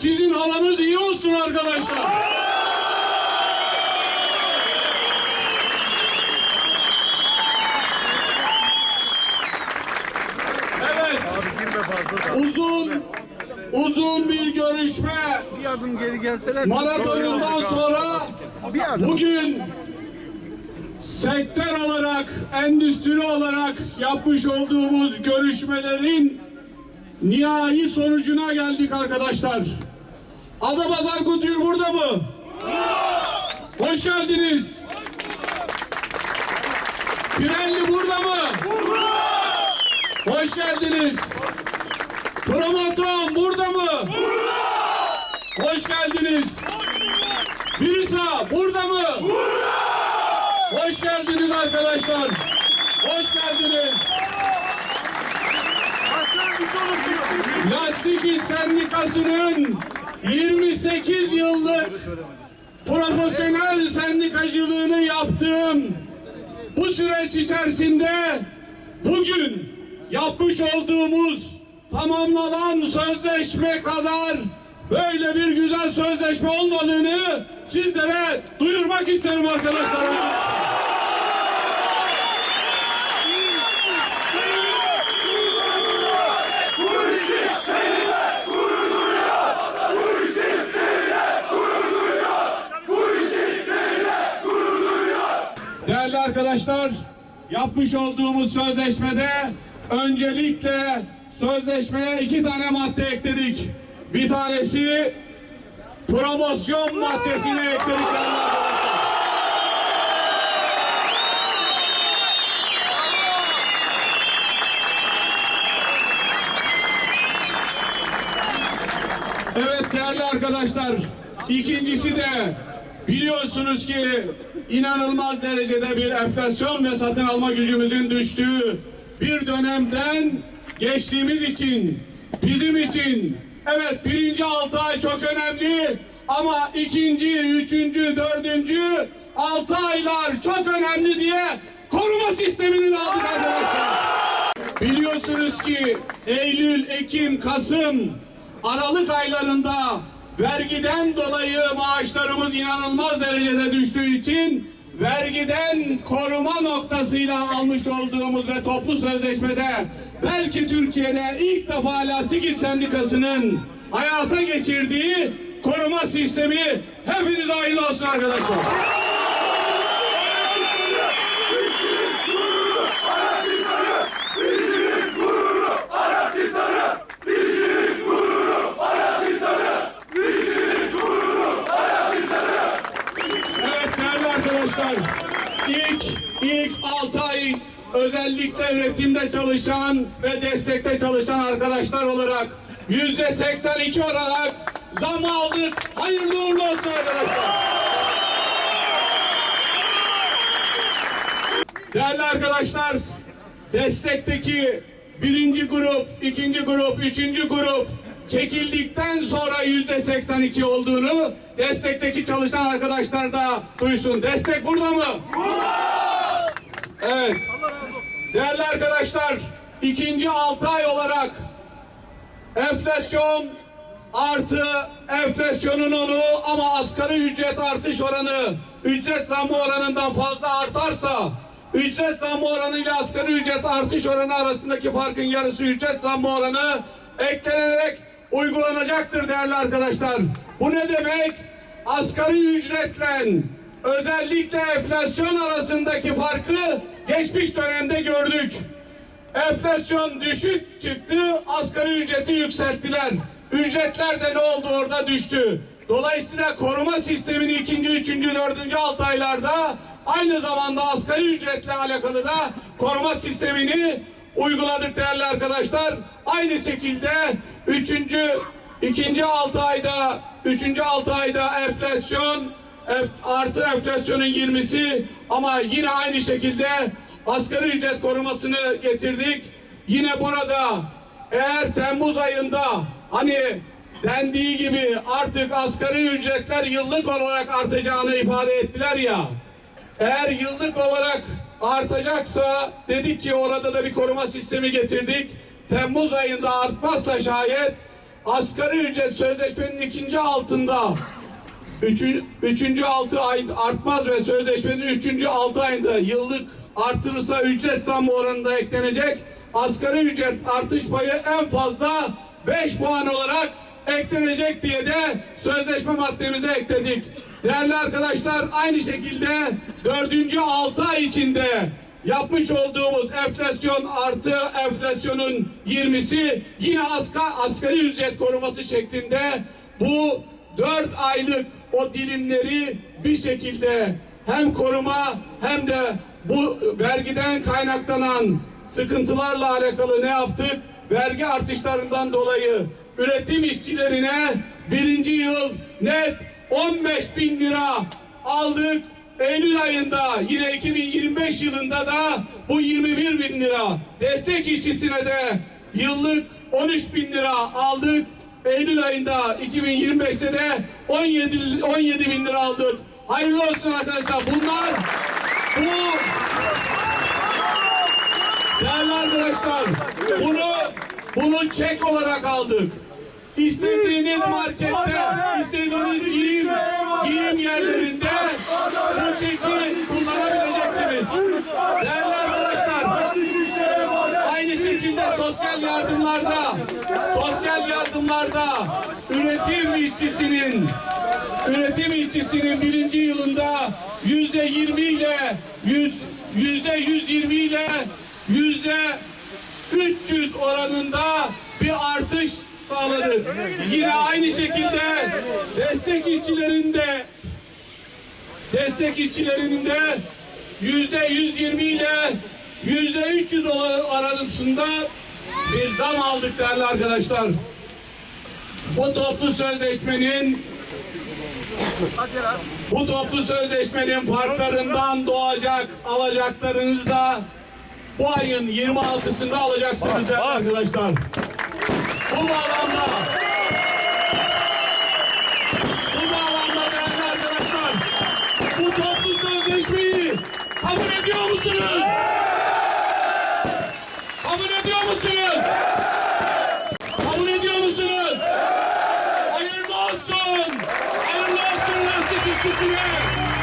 sizin havanız iyi olsun arkadaşlar. Evet, uzun uzun bir görüşme Bir adım geri gelseler. maratonundan sonra bugün sektör olarak, endüstri olarak yapmış olduğumuz görüşmelerin nihai sonucuna geldik arkadaşlar. Adapazarı Kutuyor burada mı? Hoş geldiniz. Pirelli burada mı? Hoş geldiniz. Promoton burada mı? Hoş geldiniz. Birisa burada mı? Hoş geldiniz arkadaşlar. Hoş geldiniz. Lastik İş Sendikası'nın 28 yıllık profesyonel sendikacılığını yaptığım bu süreç içerisinde bugün yapmış olduğumuz tamamlanan sözleşme kadar böyle bir güzel sözleşme olmadığını sizlere duyurmak isterim arkadaşlar. Değerli arkadaşlar, yapmış olduğumuz sözleşmede öncelikle sözleşmeye iki tane madde ekledik. Bir tanesi promosyon maddesini ekledik. Evet değerli arkadaşlar, ikincisi de biliyorsunuz ki inanılmaz derecede bir enflasyon ve satın alma gücümüzün düştüğü bir dönemden geçtiğimiz için, bizim için evet birinci altı ay çok önemli ama ikinci, üçüncü, dördüncü altı aylar çok önemli diye koruma sistemini aldık arkadaşlar. Biliyorsunuz ki Eylül, Ekim, Kasım, Aralık aylarında vergiden dolayı maaşlarımız inanılmaz derecede düştüğü için vergiden koruma noktasıyla almış olduğumuz ve toplu sözleşmede belki Türkiye'de ilk defa Lastik İş Sendikası'nın hayata geçirdiği koruma sistemi hepinize hayırlı olsun arkadaşlar. Arkadaşlar, ilk ilk 6 ay özellikle üretimde çalışan ve destekte çalışan arkadaşlar olarak yüzde 82 olarak zam aldık. Hayırlı uğurlu olsun arkadaşlar. Değerli arkadaşlar, destekteki birinci grup, ikinci grup, üçüncü grup çekildikten sonra yüzde 82 olduğunu destekteki çalışan arkadaşlar da duysun. Destek burada mı? Evet. Değerli arkadaşlar, ikinci altı ay olarak enflasyon artı enflasyonun onu ama asgari ücret artış oranı ücret zammı oranından fazla artarsa ücret zammı oranı ile asgari ücret artış oranı arasındaki farkın yarısı ücret zammı oranı eklenerek uygulanacaktır değerli arkadaşlar. Bu ne demek? Asgari ücretle özellikle enflasyon arasındaki farkı geçmiş dönemde gördük. Enflasyon düşük çıktı, asgari ücreti yükselttiler. Ücretler de ne oldu orada düştü. Dolayısıyla koruma sistemini ikinci, üçüncü, dördüncü altı aylarda aynı zamanda asgari ücretle alakalı da koruma sistemini uyguladık değerli arkadaşlar. Aynı şekilde üçüncü, ikinci altı ayda, üçüncü altı ayda enflasyon artı enflasyonun 20'si ama yine aynı şekilde asgari ücret korumasını getirdik. Yine burada eğer Temmuz ayında hani dendiği gibi artık asgari ücretler yıllık olarak artacağını ifade ettiler ya. Eğer yıllık olarak artacaksa dedik ki orada da bir koruma sistemi getirdik. Temmuz ayında artmazsa şayet asgari ücret sözleşmenin ikinci altında Üçü, üçüncü altı ay artmaz ve sözleşmenin üçüncü altı ayında yıllık artırırsa ücret zammı oranında eklenecek. Asgari ücret artış payı en fazla 5 puan olarak eklenecek diye de sözleşme maddemize ekledik. Değerli arkadaşlar aynı şekilde dördüncü altı ay içinde yapmış olduğumuz enflasyon artı enflasyonun 20'si yine asgari, asgari ücret koruması şeklinde bu dört aylık o dilimleri bir şekilde hem koruma hem de bu vergiden kaynaklanan sıkıntılarla alakalı ne yaptık? Vergi artışlarından dolayı üretim işçilerine birinci yıl net 15 bin lira aldık. Eylül ayında yine 2025 yılında da bu 21 bin lira. Destek işçisine de yıllık 13 bin lira aldık. Eylül ayında 2025'te de 17 17 bin lira aldık. Hayırlı olsun arkadaşlar. Bunlar bu değerli arkadaşlar bunu bunu çek olarak aldık. İstediğiniz markette, istediğiniz giyim yerlerinde bu çeki kullanabileceksiniz. Değerli arkadaşlar, Aynı şekilde sosyal yardımlarda, sosyal yardımlarda üretim işçisinin, üretim işçisinin birinci yılında yüzde yirmi ile yüz, yüzde yüz yirmi ile yüzde 300 oranında bir artış sağladık. Yine aynı şekilde destek işçilerinde destek işçilerinin de yüzde 120 ile yüzde 300 olan arasında bir zam aldık değerli arkadaşlar. Bu toplu sözleşmenin bu toplu sözleşmenin farklarından doğacak alacaklarınızı da bu ayın 26'sında alacaksınız değerli arkadaşlar. Bu bağlamda Hayırlı